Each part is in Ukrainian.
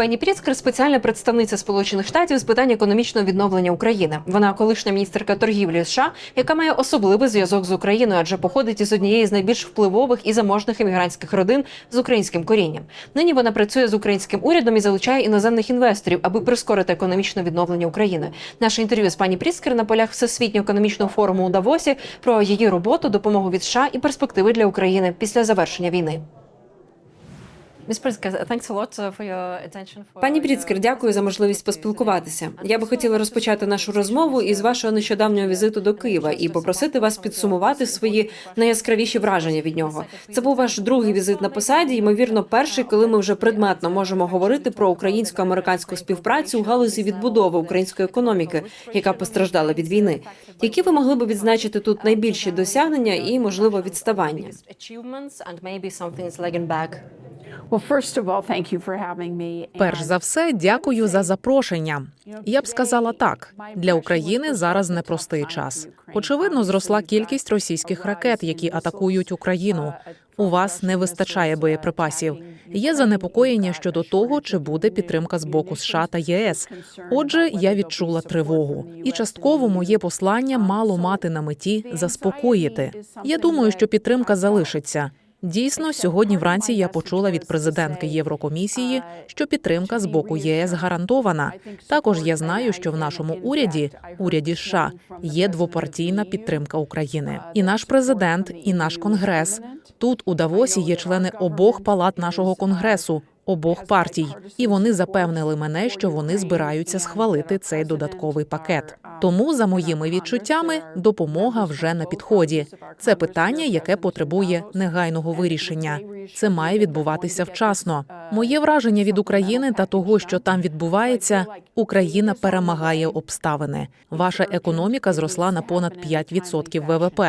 Пені Пріцкер спеціальна представниця Сполучених Штатів з питань економічного відновлення України. Вона колишня міністерка торгівлі США, яка має особливий зв'язок з Україною, адже походить із однієї з найбільш впливових і заможних іммігрантських родин з українським корінням. Нині вона працює з українським урядом і залучає іноземних інвесторів, аби прискорити економічне відновлення України. Наше інтерв'ю з пані Пріцкер на полях Всесвітнього економічного форуму у Давосі про її роботу, допомогу від США і перспективи для України після завершення війни. Пані Бріцкер, дякую за можливість поспілкуватися. Я би хотіла розпочати нашу розмову із вашого нещодавнього візиту до Києва і попросити вас підсумувати свої найяскравіші враження від нього. Це був ваш другий візит на посаді, ймовірно, перший, коли ми вже предметно можемо говорити про українсько-американську співпрацю у галузі відбудови української економіки, яка постраждала від війни. Які ви могли би відзначити тут найбільші досягнення і можливо відставання? Перш за все, дякую за запрошення. Я б сказала так: для України зараз непростий час. Очевидно, зросла кількість російських ракет, які атакують Україну. У вас не вистачає боєприпасів. Є занепокоєння щодо того, чи буде підтримка з боку США та ЄС. Отже, я відчула тривогу, і частково моє послання мало мати на меті заспокоїти. Я думаю, що підтримка залишиться. Дійсно, сьогодні вранці я почула від президентки Єврокомісії, що підтримка з боку ЄС гарантована. Також я знаю, що в нашому уряді, уряді США, є двопартійна підтримка України. І наш президент, і наш конгрес тут у Давосі є члени обох палат нашого конгресу. Обох партій, і вони запевнили мене, що вони збираються схвалити цей додатковий пакет. Тому, за моїми відчуттями, допомога вже на підході. Це питання, яке потребує негайного вирішення. Це має відбуватися вчасно. Моє враження від України та того, що там відбувається, Україна перемагає обставини. Ваша економіка зросла на понад 5% ВВП.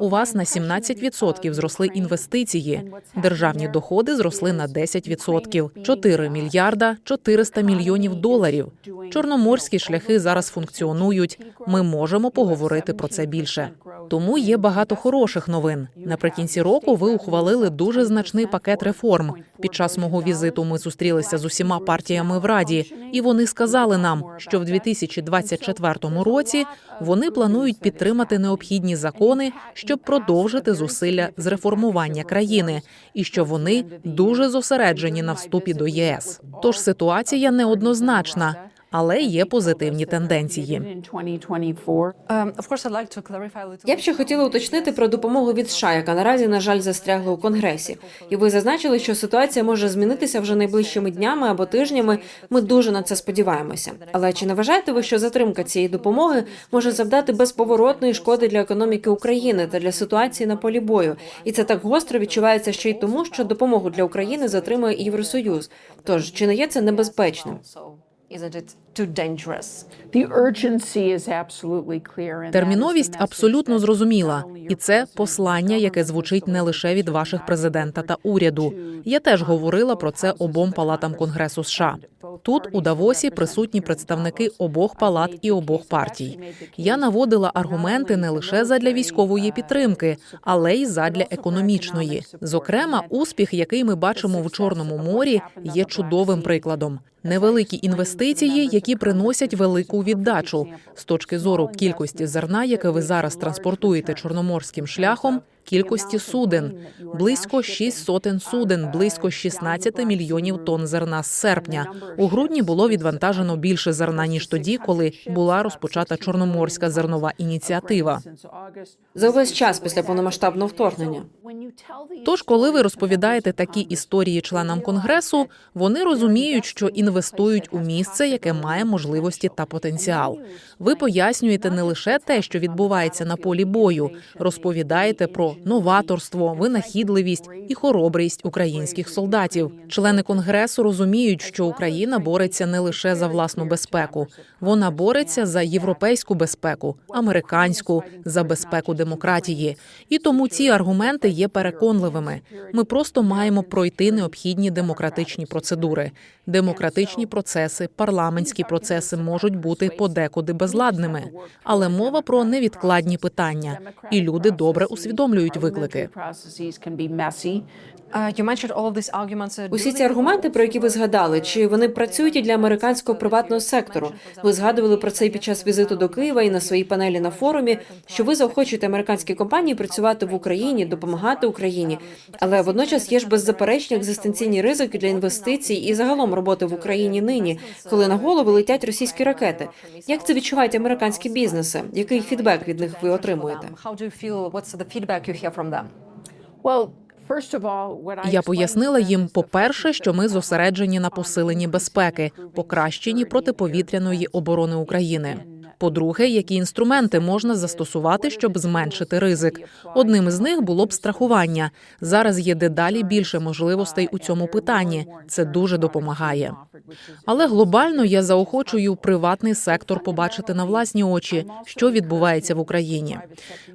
У вас на 17% зросли інвестиції. Державні доходи зросли на 10%. 4 мільярда 400 мільйонів доларів. Чорноморські шляхи зараз функціонують. Ми можемо поговорити про це більше. Тому є багато хороших новин. Наприкінці року ви ухвалили дуже значний пакет реформ. Під час мого візиту ми зустрілися з усіма партіями в раді, і вони сказали нам, що в 2024 році вони планують підтримати необхідні закони, щоб продовжити зусилля з реформування країни, і що вони дуже зосереджені на вступі до ЄС. Тож ситуація неоднозначна. Але є позитивні тенденції. Я б ще хотіла уточнити про допомогу від США, яка наразі, на жаль, застрягла у конгресі. І ви зазначили, що ситуація може змінитися вже найближчими днями або тижнями. Ми дуже на це сподіваємося. Але чи не вважаєте ви, що затримка цієї допомоги може завдати безповоротної шкоди для економіки України та для ситуації на полі бою? І це так гостро відчувається ще й тому, що допомогу для України затримує Євросоюз. Тож чи не є це небезпечним? isn't it? Терміновість абсолютно зрозуміла, і це послання, яке звучить не лише від ваших президента та уряду. Я теж говорила про це обом палатам Конгресу США. Тут у Давосі присутні представники обох палат і обох партій. Я наводила аргументи не лише задля військової підтримки, але й задля економічної. Зокрема, успіх, який ми бачимо в Чорному морі, є чудовим прикладом. Невеликі інвестиції, які приносять велику віддачу з точки зору кількості зерна, яке ви зараз транспортуєте чорноморським шляхом. Кількості суден близько 6 сотень суден, близько 16 мільйонів тонн зерна з серпня. У грудні було відвантажено більше зерна ніж тоді, коли була розпочата чорноморська зернова ініціатива. За увесь час після повномасштабного вторгнення. Тож, коли ви розповідаєте такі історії членам конгресу, вони розуміють, що інвестують у місце, яке має можливості та потенціал. Ви пояснюєте не лише те, що відбувається на полі бою, розповідаєте про новаторство, винахідливість і хоробрість українських солдатів. Члени конгресу розуміють, що Україна бореться не лише за власну безпеку, вона бореться за європейську безпеку, американську за безпеку демократії. І тому ці аргументи є переконливими. Ми просто маємо пройти необхідні демократичні процедури. Демократичні процеси, парламентські процеси можуть бути подекуди безладними, але мова про невідкладні питання, і люди добре усвідомлюють створюють виклики. Uh, Усі ці аргументи, про які ви згадали, чи вони працюють і для американського приватного сектору? Ви згадували про це і під час візиту до Києва і на своїй панелі на форумі, що ви заохочуєте американські компанії працювати в Україні, допомагати Україні. Але водночас є ж беззаперечні екзистенційні ризики для інвестицій і загалом роботи в Україні нині, коли на голови летять російські ракети. Як це відчувають американські бізнеси? Який фідбек від них ви отримуєте? Hear from them? Я пояснила їм, по-перше, що ми зосереджені на посиленні безпеки, покращенні протиповітряної оборони України. По-друге, які інструменти можна застосувати, щоб зменшити ризик. Одним із них було б страхування. Зараз є дедалі більше можливостей у цьому питанні. Це дуже допомагає. Але глобально я заохочую приватний сектор побачити на власні очі, що відбувається в Україні.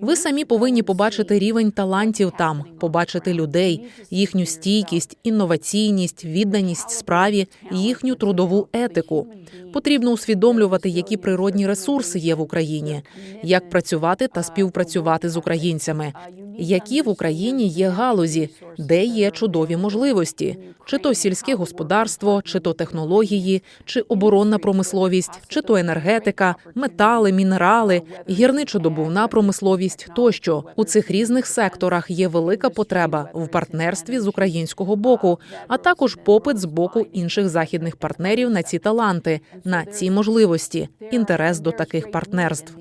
Ви самі повинні побачити рівень талантів там, побачити людей, їхню стійкість, інноваційність, відданість справі, їхню трудову етику. Потрібно усвідомлювати, які природні ресурси є в Україні, як працювати та співпрацювати з українцями, які в Україні є галузі, де є чудові можливості, чи то сільське господарство, чи то технології, чи оборонна промисловість, чи то енергетика, метали, мінерали, гірничодобувна промисловість тощо. У цих різних секторах є велика потреба в партнерстві з українського боку, а також попит з боку інших західних партнерів на ці таланти, на ці можливості, інтерес до таких партнерств.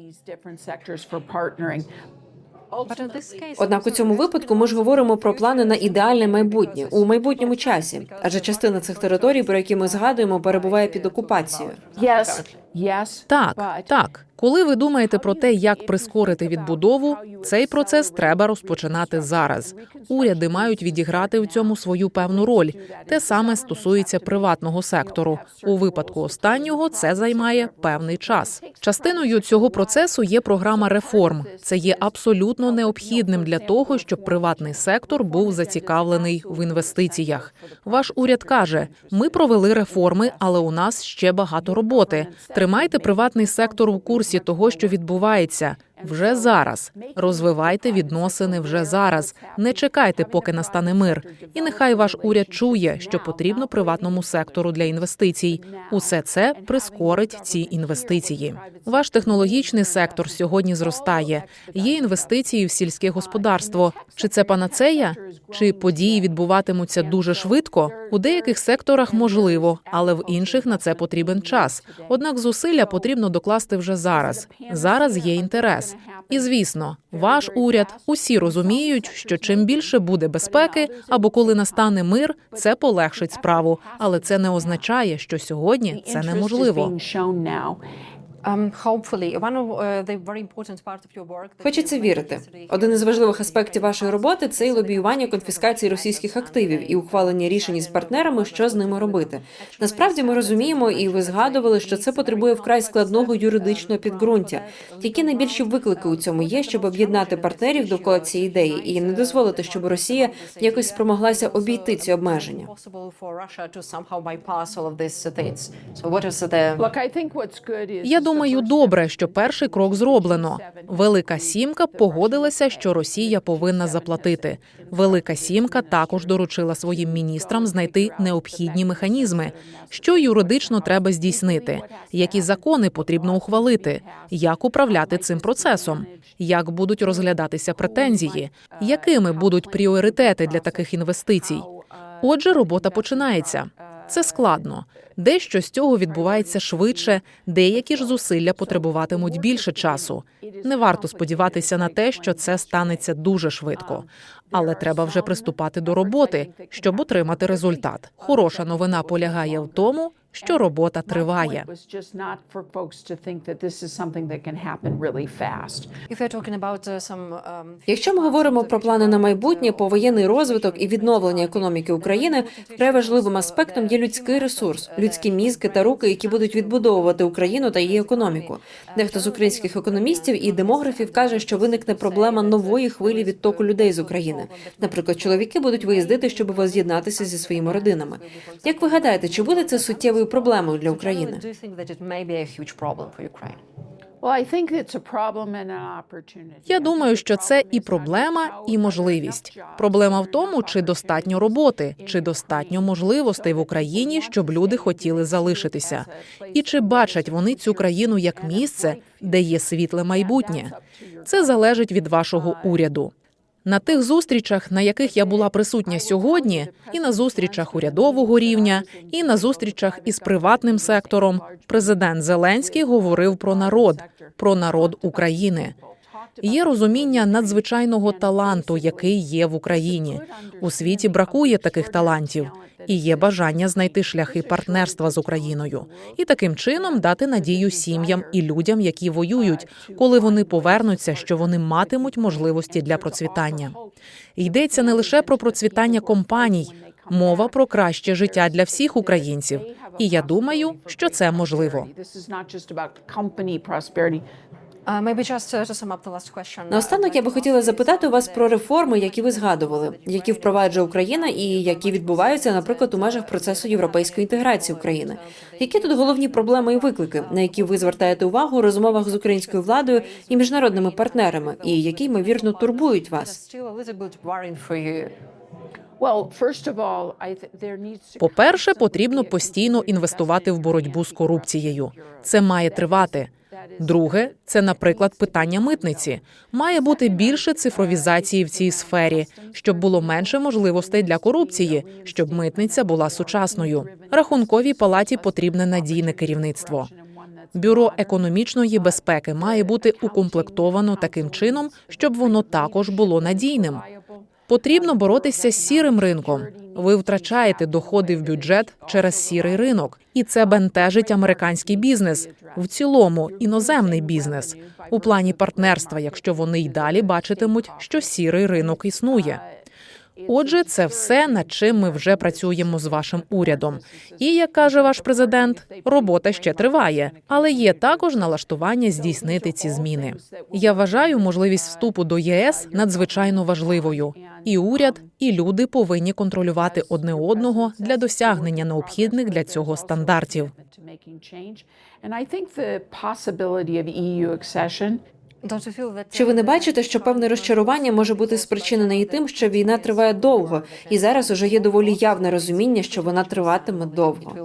Однак у цьому випадку ми ж говоримо про плани на ідеальне майбутнє у майбутньому часі, адже частина цих територій, про які ми згадуємо, перебуває під окупацією. Так, так. Коли ви думаєте про те, як прискорити відбудову, цей процес треба розпочинати зараз. Уряди мають відіграти в цьому свою певну роль. Те саме стосується приватного сектору. У випадку останнього це займає певний час. Частиною цього процесу є програма реформ. Це є абсолютно необхідним для того, щоб приватний сектор був зацікавлений в інвестиціях. Ваш уряд каже: ми провели реформи, але у нас ще багато роботи. Тримайте приватний сектор у курсі того, що відбувається. Вже зараз розвивайте відносини вже зараз. Не чекайте, поки настане мир. І нехай ваш уряд чує, що потрібно приватному сектору для інвестицій. Усе це прискорить ці інвестиції. Ваш технологічний сектор сьогодні зростає. Є інвестиції в сільське господарство. Чи це панацея? Чи події відбуватимуться дуже швидко? У деяких секторах можливо, але в інших на це потрібен час. Однак зусилля потрібно докласти вже зараз. Зараз є інтерес. І звісно, ваш уряд усі розуміють, що чим більше буде безпеки, або коли настане мир, це полегшить справу. Але це не означає, що сьогодні це неможливо. Um, hopefully, one of uh, the very important part of your work. that Хочеться вірити. Один із важливих аспектів вашої роботи це і лобіювання конфіскації російських активів і ухвалення рішень із партнерами, що з ними робити. Насправді ми розуміємо, і ви згадували, що це потребує вкрай складного юридичного підґрунтя. Які найбільші виклики у цьому є, щоб об'єднати партнерів довкола цієї ідеї і не дозволити, щоб Росія якось спромоглася обійти ці обмеження. Я думаю, добре, що перший крок зроблено. Велика сімка погодилася, що Росія повинна заплатити. Велика сімка також доручила своїм міністрам знайти необхідні механізми, що юридично треба здійснити, які закони потрібно ухвалити, як управляти цим процесом, як будуть розглядатися претензії, якими будуть пріоритети для таких інвестицій. Отже, робота починається. Це складно. Дещо з цього відбувається швидше, деякі ж зусилля потребуватимуть більше часу. Не варто сподіватися на те, що це станеться дуже швидко, але треба вже приступати до роботи, щоб отримати результат. Хороша новина полягає в тому, що робота триває. uh, um, Якщо ми говоримо про плани на майбутнє, повоєнний розвиток і відновлення економіки України, вкрай важливим аспектом є людський ресурс, людські мізки та руки, які будуть відбудовувати Україну та її економіку. Дехто з українських економістів і демографів каже, що виникне проблема нової хвилі відтоку людей з України. Наприклад, чоловіки будуть виїздити, щоб воз'єднатися зі своїми родинами. Як ви гадаєте, чи буде це суттєвою проблемою для України? Я думаю, що це і проблема, і можливість. Проблема в тому, чи достатньо роботи, чи достатньо можливостей в Україні, щоб люди хотіли залишитися, і чи бачать вони цю країну як місце, де є світле майбутнє. Це залежить від вашого уряду. На тих зустрічах, на яких я була присутня сьогодні, і на зустрічах урядового рівня, і на зустрічах із приватним сектором, президент Зеленський говорив про народ, про народ України. Є розуміння надзвичайного таланту, який є в Україні. У світі бракує таких талантів, і є бажання знайти шляхи партнерства з Україною і таким чином дати надію сім'ям і людям, які воюють, коли вони повернуться, що вони матимуть можливості для процвітання. Йдеться не лише про процвітання компаній, мова про краще життя для всіх українців. І я думаю, що це можливо. Uh, maybe just uh, to sum up the last question. Наостанок я би хотіла запитати у вас про реформи, які ви згадували, які впроваджує Україна і які відбуваються, наприклад, у межах процесу європейської інтеграції України. Які тут головні проблеми і виклики, на які ви звертаєте увагу у розмовах з українською владою і міжнародними партнерами, і які ймовірно турбують вас? You. По-перше, потрібно постійно інвестувати в боротьбу з корупцією. Це має тривати. Друге, це, наприклад, питання митниці. Має бути більше цифровізації в цій сфері, щоб було менше можливостей для корупції, щоб митниця була сучасною. Рахунковій палаті потрібне надійне керівництво. Бюро економічної безпеки має бути укомплектовано таким чином, щоб воно також було надійним. Потрібно боротися з сірим ринком. Ви втрачаєте доходи в бюджет через сірий ринок, і це бентежить американський бізнес в цілому іноземний бізнес у плані партнерства, якщо вони й далі бачитимуть, що сірий ринок існує. Отже, це все, над чим ми вже працюємо з вашим урядом. І як каже ваш президент, робота ще триває, але є також налаштування здійснити ці зміни. Я вважаю можливість вступу до ЄС надзвичайно важливою. І уряд, і люди повинні контролювати одне одного для досягнення необхідних для цього стандартів. Чи ви не бачите, що певне розчарування може бути спричинене і тим, що війна триває довго, і зараз уже є доволі явне розуміння, що вона триватиме довго?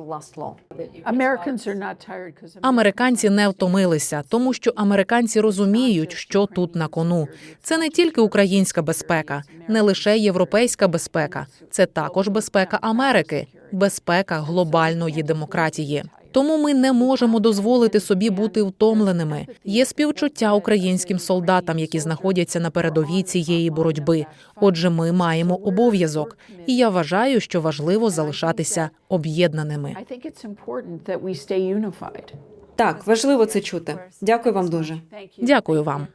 Американці не втомилися, тому що американці розуміють, що тут на кону. Це не тільки українська безпека, не лише європейська безпека, це також безпека Америки, безпека глобальної демократії. Тому ми не можемо дозволити собі бути втомленими. Є співчуття українським солдатам, які знаходяться на передовій цієї боротьби. Отже, ми маємо обов'язок, і я вважаю, що важливо залишатися об'єднаними. Так, важливо це чути. Дякую вам дуже. Дякую вам.